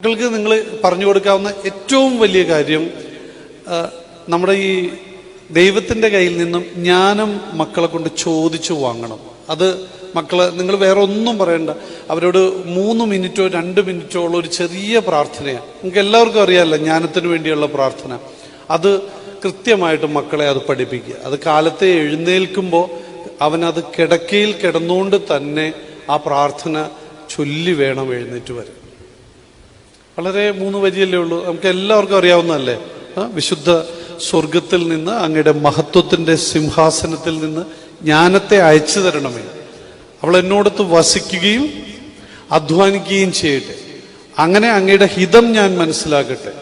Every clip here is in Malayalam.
മക്കൾക്ക് നിങ്ങൾ പറഞ്ഞു കൊടുക്കാവുന്ന ഏറ്റവും വലിയ കാര്യം നമ്മുടെ ഈ ദൈവത്തിന്റെ കയ്യിൽ നിന്നും ജ്ഞാനം മക്കളെ കൊണ്ട് ചോദിച്ചു വാങ്ങണം. അത് മക്കളെ നിങ്ങൾ വേറെ ഒന്നും പറയണ്ട. അവരോട് മൂന്ന് മിനിറ്റോ രണ്ട് മിനിറ്റോ ഉള്ള ഒരു ചെറിയ പ്രാർത്ഥനയാണ്. നിങ്ങൾക്ക് എല്ലാവർക്കും അറിയാമല്ലോ ജ്ഞാനത്തിന് വേണ്ടിയുള്ള പ്രാർത്ഥന. അത് കൃത്യമായിട്ട് മക്കളെ അത് പഠിപ്പിക്കുക. അത് കാലത്തെ എഴുന്നേൽക്കുമ്പോൾ അവനത് കിടക്കയിൽ കിടന്നുകൊണ്ട് തന്നെ ആ പ്രാർത്ഥന ചൊല്ലി വേണം എഴുന്നേറ്റ് വരാൻ. വളരെ മൂന്ന് വരിയല്ലേ ഉള്ളൂ. നമുക്ക് എല്ലാവർക്കും അറിയാവുന്നതല്ലേ? വിശുദ്ധ സ്വർഗത്തിൽ നിന്ന് അങ്ങയുടെ മഹത്വത്തിന്റെ സിംഹാസനത്തിൽ നിന്ന് ജ്ഞാനത്തെ അയച്ചു തരണമേ. അവൾ എന്നോടത്ത് വസിക്കുകയും അധ്വാനിക്കുകയും ചെയ്യട്ടെ. അങ്ങനെ അങ്ങയുടെ ഹിതം ഞാൻ മനസ്സിലാക്കട്ടെ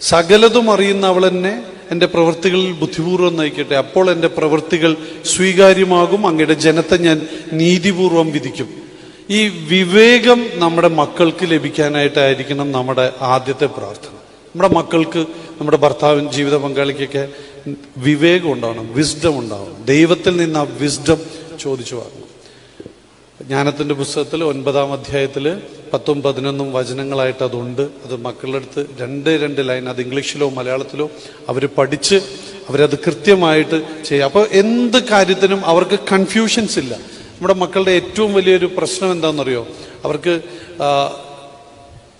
സകലതും അറിയുന്ന അവൾ എന്നെ എന്റെ പ്രവൃത്തികളിൽ ബുദ്ധിപൂർവം നയിക്കട്ടെ. അപ്പോൾ എന്റെ പ്രവൃത്തികൾ സ്വീകാര്യമാകും. അങ്ങയുടെ ജനത്തെ ഞാൻ നീതിപൂർവം വിധിക്കും. ഈ വിവേകം നമ്മുടെ മക്കൾക്ക് ലഭിക്കാനായിട്ടായിരിക്കണം നമ്മുടെ ആദ്യത്തെ പ്രാർത്ഥന. നമ്മുടെ മക്കൾക്ക് നമ്മുടെ ഭർത്താവിൻ ജീവിത പങ്കാളിക്കൊക്കെ വിവേകം ഉണ്ടാവണം വിസ്ഡം ഉണ്ടാവണം. ദൈവത്തിൽ നിന്ന് ആ വിസ്ഡം ചോദിച്ചു വാങ്ങണം. ജ്ഞാനത്തിന്റെ പുസ്തകത്തിൽ ഒൻപതാം അധ്യായത്തിൽ പത്തും പതിനൊന്നും വചനങ്ങളായിട്ട് അതുണ്ട്. അത് മക്കളുടെ അടുത്ത് രണ്ട് രണ്ട് ലൈൻ അത് ഇംഗ്ലീഷിലോ മലയാളത്തിലോ അവർ പഠിച്ച് അവരത് കൃത്യമായിട്ട് ചെയ്യുക അപ്പോൾ എന്ത് കാര്യത്തിനും അവർക്ക് കൺഫ്യൂഷൻസ് ഇല്ല. നമ്മുടെ മക്കളുടെ ഏറ്റവും വലിയൊരു പ്രശ്നം എന്താണെന്നറിയോ? അവർക്ക്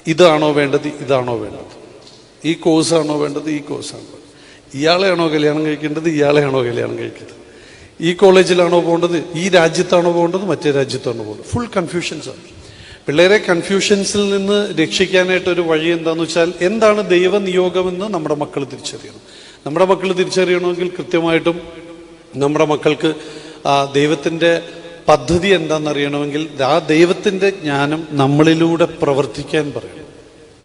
ഇതാണോ വേണ്ടത് ഇതാണോ വേണ്ടത്. ഈ കോഴ്സാണോ വേണ്ടത് ഈ കോഴ്സാണോ വേണ്ടത്. ഇയാളെയാണോ കല്യാണം കഴിക്കേണ്ടത് ഇയാളെയാണോ കല്യാണം കഴിക്കേണ്ടത്. ഈ കോളേജിലാണോ പോകേണ്ടത് ഈ രാജ്യത്താണോ പോകേണ്ടത് മറ്റേ രാജ്യത്താണോ പോകേണ്ടത്. ഫുൾ കൺഫ്യൂഷൻസാണ് പിള്ളേരെ കൺഫ്യൂഷൻസിൽ നിന്ന് രക്ഷിക്കാനായിട്ട് ഒരു വഴി എന്താണെന്ന് വെച്ചാൽ എന്താണ് ദൈവനിയോഗമെന്ന് നമ്മുടെ മക്കൾ തിരിച്ചറിയണം. നമ്മുടെ മക്കൾ തിരിച്ചറിയണമെങ്കിൽ കൃത്യമായിട്ടും നമ്മുടെ മക്കൾക്ക് ദൈവത്തിന്റെ പദ്ധതി എന്താണെന്നറിയണമെങ്കിൽ ആ ദൈവത്തിന്റെ ജ്ഞാനം നമ്മളിലൂടെ പ്രവർത്തിക്കാൻ പറയണം.